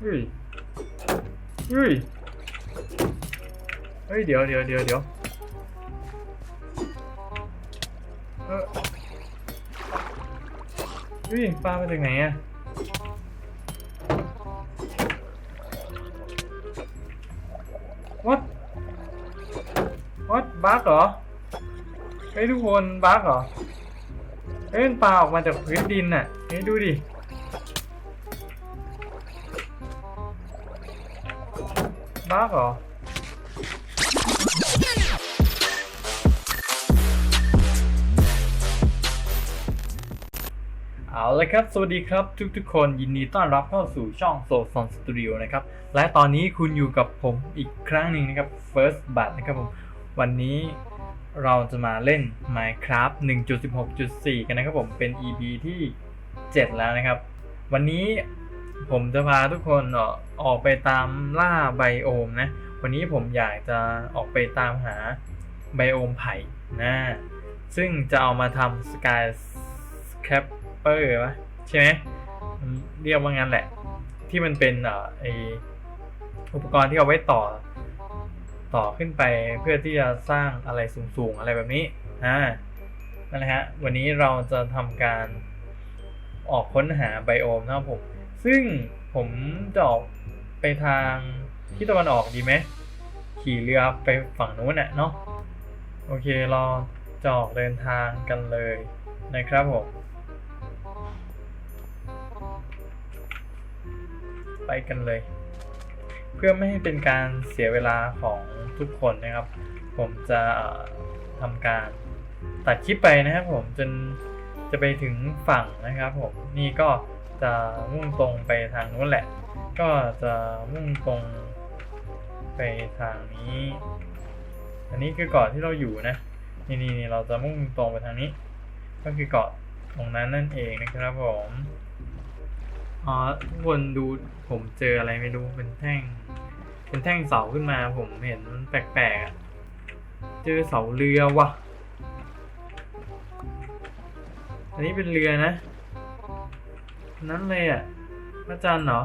เฮ้ยเฮ้ยเฮ้ยเดี๋ยวเดี๋ยวเดี๋ยวเดี๋ยวเออเฮ้ยปลามาจากไหนอะวัดวัดบักเหรอเฮ้ยทุกคนบักเหรอเฮ้ยปลาออกมาจากพื้นดินน่ะเฮ้ยดูดิ บ้าเหรอเอาละครับ สวัสดีครับทุกทุกๆคนยินดีต้อนรับเข้าสู่ช่องโซซอนสตูดิโอนะครับ และตอนนี้คุณอยู่กับผมอีกครั้งหนึ่งนะครับ First b a t นะครับผม วันนี้เราจะมาเล่น Minecraft 1.16.4 กันนะครับผม เป็น EP ที่ 7 แล้วนะครับ วันนี้ ผมจะพาทุกคนออกอกไปตามล่าไบโอมนะ วันนี้ผมอยากจะออกไปตามหาไบโอมไผ่นะ ซึ่งจะเอามาทำสกายแคปเปอร์วะใช่ไหมเรียกว่างั้นแหละ ที่มันเป็นอ่อไออุปกรณ์ที่เอาไว้ต่อ ต่อขึ้นไปเพื่อที่จะสร้างอะไรสูงๆอะไรแบบนี้อ่านั่นแหละฮะ วันนี้เราจะทำการออกค้นหาไบโอมนะครับผม ซึ่งผมจะออกไปทางที่ตะวันออกดีไหม ขี่เรือไปฝั่งนู้นน่ะเนาะ โอเคเราจะออกเดินทางกันเลยนะครับผม ไปกันเลย เพื่อไม่ให้เป็นการเสียเวลาของทุกคนนะครับ ผมจะทำการตัดคลิปไปนะครับผมจนจะไปถึงฝั่งนะครับผม นี่ก็ จะมุ่งตรงไปทางนู้นแหละ ก็จะมุ่งตรงไปทางนี้ อันนี้คือเกาะที่เราอยู่นะ นี่นี่นี่เราจะมุ่งตรงไปทางนี้ ก็คือเกาะตรงนั้นนั่นเองนะครับผมอ๋อทุกคนดูผมเจออะไรไม่รู้เป็นแท่ง เป็นแท่งเสาขึ้นมา ผมเห็นมันแปลกๆอะเจอเสาเรือว่ะ อันนี้เป็นเรือนะ นั้นเลยอะพระจันทร์เหรอ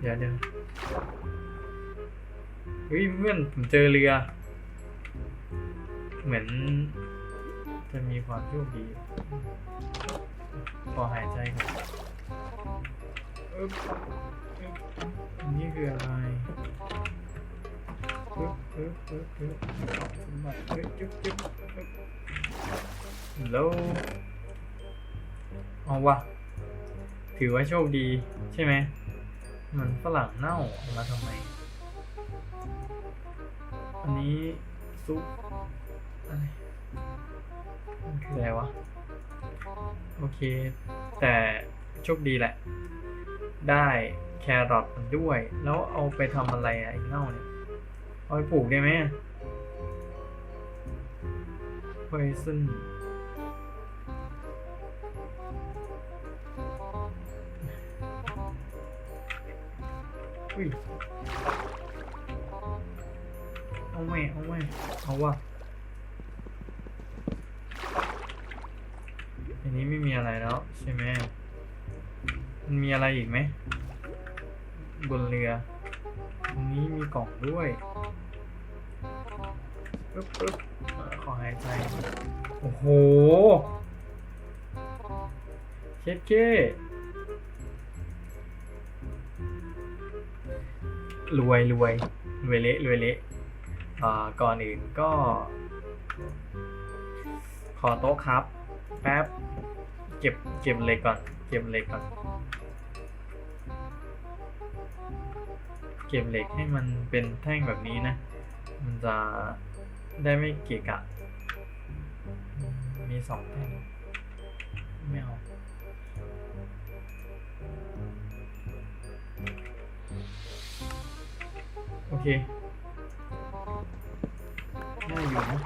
เดี๋ยวเดี๋ยวเฮ้ยเพื่อนผมเจอเรือ เหมือน จะมีความโชคดีขอหายใจก่อนอึ๊บอึ๊บอันนี้คืออะไรอึ๊บอึ๊บอึ๊บอึ๊บสมบัติเฮ้ยจุ๊บจุ๊บอึ๊บฮัลโหลเอาวะ ถือว่าโชคดีใช่ไหม มันฝรั่งเน่ามาทำไม อันนี้ซุปอะไรมันคืออะไรวะ โอเค แต่โชคดีแหละ ได้แครอทมันด้วย แล้วเอาไปทำอะไรอะไอ้เน่าเนี่ย เอาไปปลูกได้ไหมไอุ้ยเอาไม่เอาไม่เอาว่ะอันนี้ไม่มีอะไรแล้วใช่ไหมมันมีอะไรอีกไหม บนเรือ ตรงนี้มีกล่องด้วยปึ๊บปึ๊บขอหายใจ โอ้โห เช็ดเก้ รวยรวยรวยเละรวยเละอ่าก่อนอื่นก็ ขอโต๊ะครับ แป๊บ เก็บเก็บเหล็กก่อน เก็บเหล็กก่อน เก็บเหล็กให้มันเป็นแท่งแบบนี้นะ มันจะได้ไม่เกะกะ มีสองแท่งไม่เอา อเคได้อยู่นะ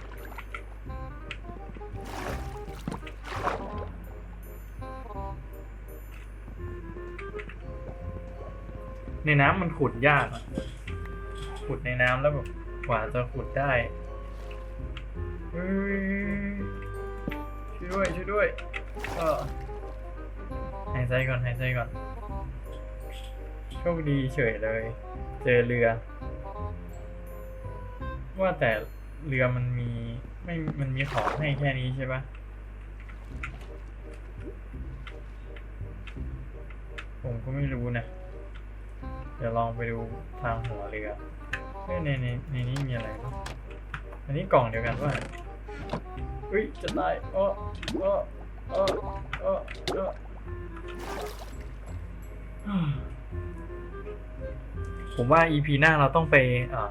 ในน้ำมันขุดยากอะขุดในน้ำแล้วแบบกว่าจะขุดได้เฮ้ยช่วยด้วยช่วยด้วยก็หายใจก่อนหายใจก่อนโชคดีเฉยเลย เจอเรือ ว่าแต่เรือมันมีไม่มันมีของให้แค่นี้ใช่ปะผมก็ไม่รู้นะ เดี๋ยวลองไปดูทางหัวเรือเฮ้ยในในในนี้มีอะไรบ้างอันนี้กล่องเดียวกันว่าอุ้ยจะตายเออเออเออเออเออผมว่า EP หน้าเราต้องไปอ่อ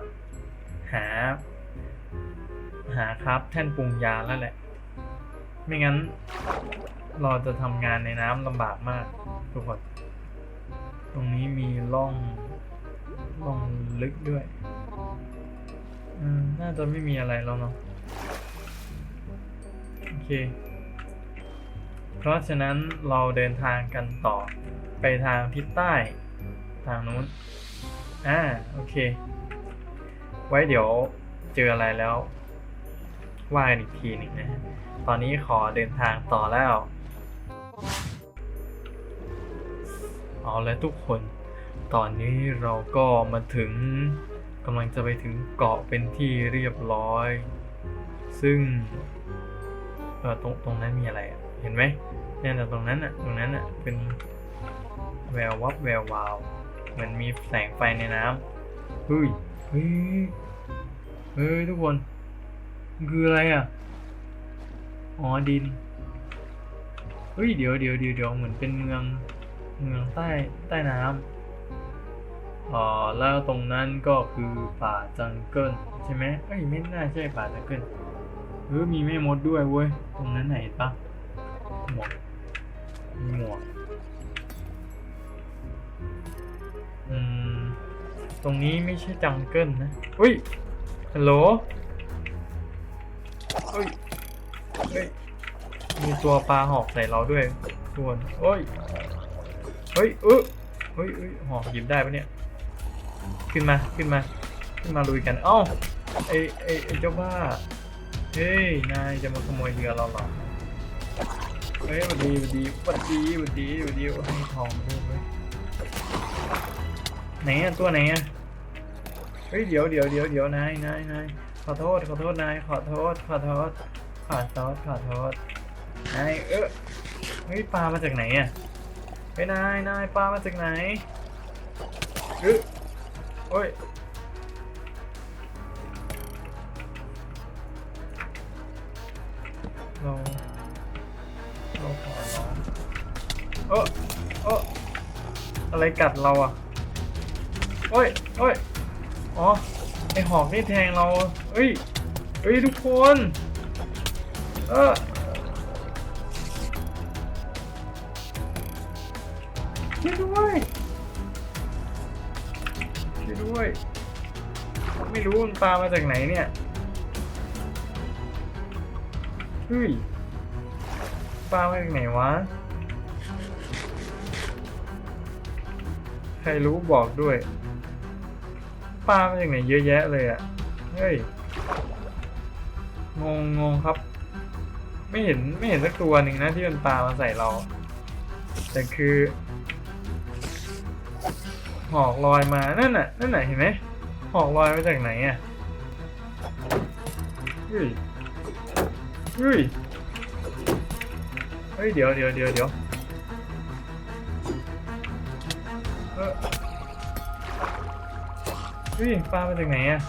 หา หาครับแท่นปรุงยาแล้วแหละ ไม่งั้น เราจะทำงานในน้ำลำบากมาก ทุกคน ตรงนี้มีร่องร่องลึกด้วยอืมน่าจะไม่มีอะไรแล้วเนาะโอเค เพราะฉะนั้นเราเดินทางกันต่อไปทางทิศใต้ ทางนู้น อ่า โอเค ไว้เดี๋ยวเจออะไรแล้วว่ากันอีกทีหนึ่งนะตอนนี้ขอเดินทางต่อแล้ว เอาแล้วทุกคน ตอนนี้เราก็มาถึงกำลังจะไปถึงเกาะเป็นที่เรียบร้อย ซึ่งเออตรงตรงนั้นมีอะไรเห็นไหมเนี่ยแต่ตรงนั้นอะตรงนั้นอะเป็นแวววับแวววาวเหมือนมีแสงไฟในน้ำเฮ้ย เฮ้ยเฮ้ยทุกคนคืออะไรอะ อ๋อดิน เฮ้ยเดี๋ยวเดี๋ยวเดี๋ยวเดี๋ยวเหมือนเป็นเมือง เมืองใต้ใต้น้ำอ๋อแล้วตรงนั้นก็คือป่าจังเกิลใช่ไหมเอ้ยไม่น่าใช่ป่าจังเกิลเออมีแม่มดด้วยเว้ย ตรงนั้นไหนปะหมวกมีหมวก รงนี้ไม่ใช่จังเกิลนะ อุ้ย ฮัลโหลเฮ้ยเฮ้ยมีตัวปลาหอกใส่เราด้วยส่วนโอ้ย เฮ้ยเออเฮ้ยเฮ้ยหอกหยิบได้ปะเนี่ย ขึ้นมา ขึ้นมา ขึ้นมาลุยกัน เอ้าไอไอไอเจ้าบ้า เฮ้ย นายจะมาขโมยเรือเราเหรอ เฮ้ยวัดดีวัดดีวัดดีวัดดีวัดดีให้ทองมาด้วยไหนอะตัวไหนอะ เฮ้ยเดี๋ยวเดี๋ยวเดี๋ยวเดี๋ยวนายนายนายขอโทษขอโทษนายขอโทษขอโทษขอโทษขอโทษนายเออเฮ้ยปลามาจากไหนอะเฮ้ยนายนายปลามาจากไหนเออโอ้ยเราเราขอร้องเออเอออะไรกัดเราอะโอ้ยโอ้ย อ๋อ ไอหอกนี่แทงเรา เอ้ย เอ้ยทุกคน เออช่วยด้วยช่วยด้วย ไม่รู้มันปลามาจากไหนเนี่ย เฮ้ย ปลามาจากไหนวะ ใครรู้บอกด้วย ปลามาจากไหนเยอะแยะเลยอะ เฮ้ย งงงงครับ ไม่เห็นไม่เห็นสักตัวหนึ่งนะที่มันปลามาใส่เรา แต่คือ หอกลอยมา นั่นน่ะ นั่นน่ะเห็นไหม หอกลอยมาจากไหนอะเฮ้ยเฮ้ยเฮ้ย เดี๋ยวเดี๋ยวเดี๋ยวเดี๋ยว เฮ้ยปลามาจากไหนอะ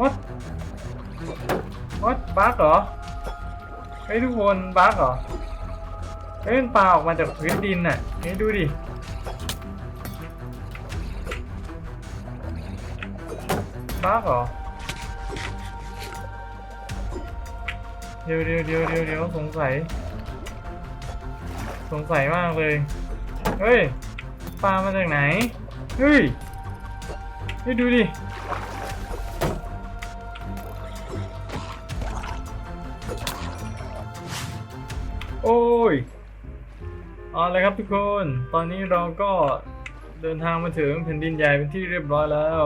what what บั๊กเหรอเฮ้ยทุกคนบักเหรอเฮ้ยปลาออกมาจากพื้นดินน่ะเฮ้ยดูดิบักเหรอเดียวเดี๋ยวเดี๋ยวเดี๋ยวเดี๋ยวสงสัย สงสัยมากเลย เฮ้ย ปลามาจากไหน เฮ้ย เฮ้ย ดูดิ โอ้ยเอาเลยครับทุกคน ตอนนี้เราก็เดินทางมาถึงแผ่นดินใหญ่เป็นที่เรียบร้อยแล้ว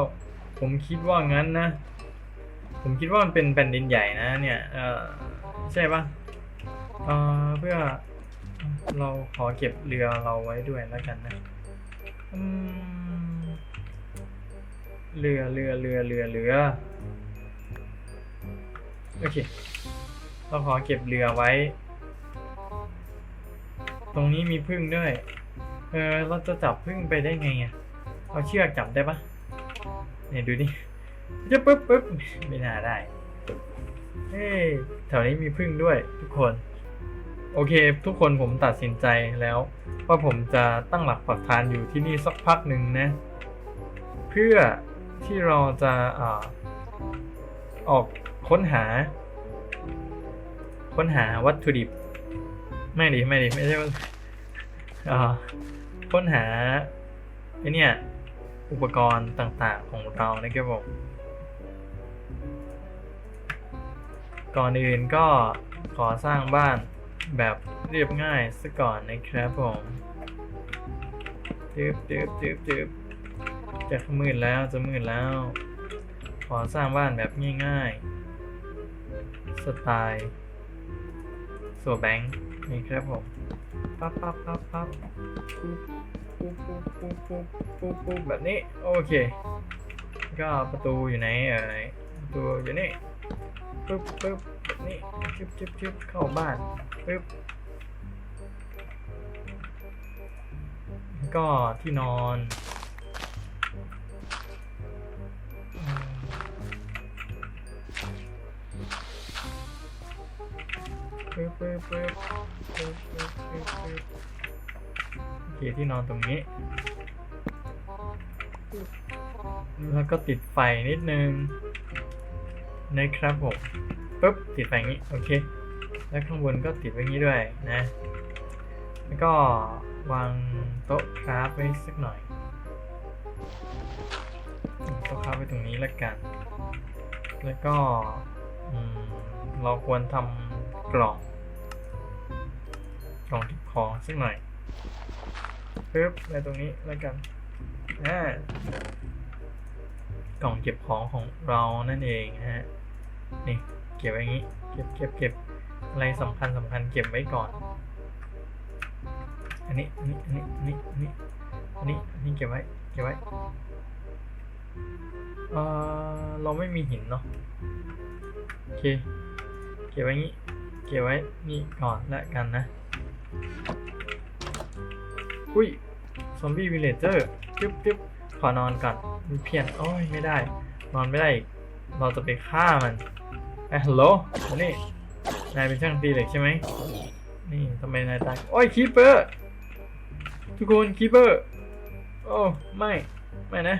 ผมคิดว่างั้นนะ ผมคิดว่ามันเป็นแผ่นดินใหญ่นะเนี่ย เออใช่ปะเออเพื่อ เราขอเก็บเรือเราไว้ด้วยแล้วกันนะเรือเรือเรือเรือเรือโอเค เราขอเก็บเรือไว้ ตรงนี้มีพึ่งด้วย เออ เราจะจับพึ่งไปได้ไงอะเอาเชือกจับได้ปะเนี่ยดูดิจะปึ๊บปึ๊บไม่น่าได้ เฮ้แถวนี้มีพึ่งด้วยทุกคน โอเค ทุกคนผมตัดสินใจแล้ว ว่าผมจะตั้งหลักปักฐานอยู่ที่นี่สักพักหนึ่งนะ เพื่อที่เราจะอาออกค้นหา ค้นหาวัตถุดิบ ไม่ดิไม่ดิไม่ใช่ว่าอ่าค้นหาไอเนี่ยอุปกรณ์ต่างๆของเรานะครับผมก่อนอื่นก็ขอสร้างบ้าน แบบเรียบง่ายซะก่อนนะครับผมตึบตึบตึบตึบจะมืดแล้วจะมืดแล้ว ขอสร้างบ้านแบบง่ายๆ สไตล์สัวแบงค์นี่ครับผม ปั๊บปั๊บปั๊บปั๊บปุ๊บปุ๊บปุ๊บปุ๊บปุ๊บปุ๊บแบบนี้ โอเคแล้วก็ประตูอยู่ไหนเอ่ยประตูอยู่นี่ ปุ๊บปุ๊บ นี้ชึบชึบชึบเข้าบ้านปุ๊บก็ที่นอนปึ๊บปึ๊บปึ๊บปึ๊บปึ๊บปึ๊บปึ๊บโอเคที่นอนตรงนี้ แล้วก็ติดไฟนิดนึงนะครับผม ปึ๊บติดไฟอย่างนี้โอเค แล้วข้างบนก็ติดไว้งี้ด้วยนะ แล้วก็วางโต๊ะคราฟไว้สักหน่อยโต๊ะคราฟไว้ตรงนี้แล้วกัน แล้วก็เราควรทำกล่องกล่องเก็บของสักหน่อยปึ๊บไว้ตรงนี้แล้วกันอ่กล่องเก็บของของเรานั่นเองฮะนี่ เก็บไว้อย่างนี้ เก็บเก็บเก็บอะไรสำคัญสำคัญเก็บไว้ก่อน อันนี้อันนี้อันนี้อันนี้อันนี้อันนี้อันนี้เก็บไว้ เก็บไว้ เออเราไม่มีหินเนาะ โอเค เก็บไว้งี้ เก็บไว้นี่ก่อนแล้วกันนะ อุ้ย ซอมบี้วิลเลเจอร์จึ๊บจึ๊บขอนอนก่อน มีเพียนโอ้ย ไม่ได้ นอนไม่ได้ เราจะไปฆ่ามัน ไอ้ฮัลโหลนี่ นายเป็นช่างตีเหล็กใช่ไหม นี่ทำไมนายตาย โอ้ยคีเปอร์ ทุกคนคีเปอร์ โอ้ไม่ ไม่นะ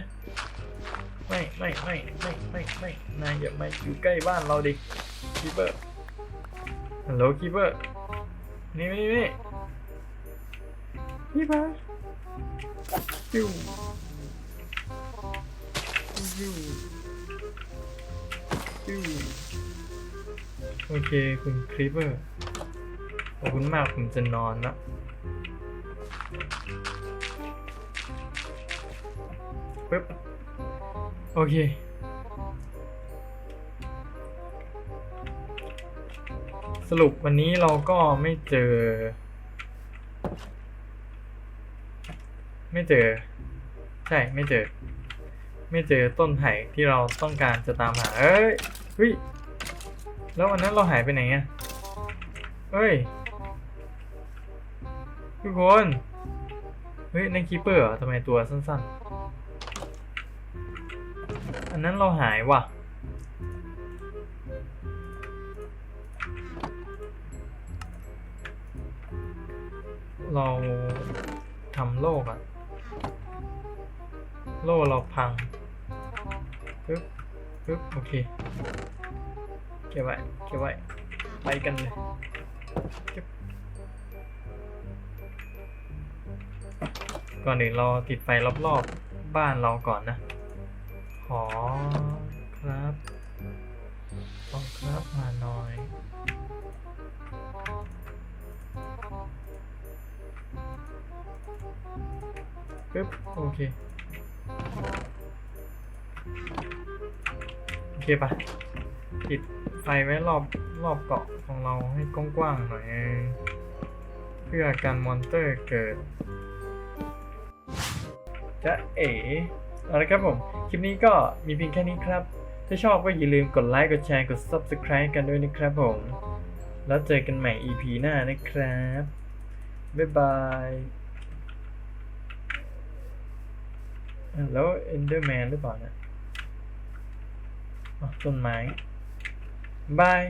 ไม่ไม่ไม่ไม่ไม่ไม่นายอย่ามาอยู่ใกล้บ้านเราดิคีเปอร์ ฮัลโหลคีเปอร์ นี่นี่นี่คีเปอร์ปิ้วปิ้วปิ้ว โอเคคุณครีเปอร์ขอบคุณมากผมจะนอนละปึ๊บโอเค สรุปวันนี้เราก็ไม่เจอ ไม่เจอ ใช่ไม่เจอ ไม่เจอต้นไผ่ที่เราต้องการจะตามหา เอ้ยเฮ้ย แล้ววันนั้นเราหายไปไหนอะเฮ้ย ทุกคน เฮ้ยนั่นคีเปอร์เหรอทำไมตัวสั้นๆ อันนั้นเราหายว่ะ เราทำโลกอะโล่เราพังปึ๊บปึ๊บโอเค ก็บไว้เก็บไว้ไปกันเลยจึ๊บก่อนอื่นเราติดไฟรอบๆบ้านเราก่อนนะ ขอครับขอครับมาหน่อยปึ๊บโอเคโอเคปะติด ไฟไว้รอบรอบเกาะของเราให้กว้างๆหน่อย เพื่อการมอนเตอร์เกิดจะเอ๋เอาละครับผม คลิปนี้ก็มีเพียงแค่นี้ครับ ถ้าชอบก็อย่าลืมกดไลค์ กดแชร์ กด Subscribe กันด้วยนะครับผม แล้วเจอกันใหม่ EP หน้านะครับ บ๊ายบาย แล้ว Enderman หรือเปล่านะอ๋อต้นไม้ บาย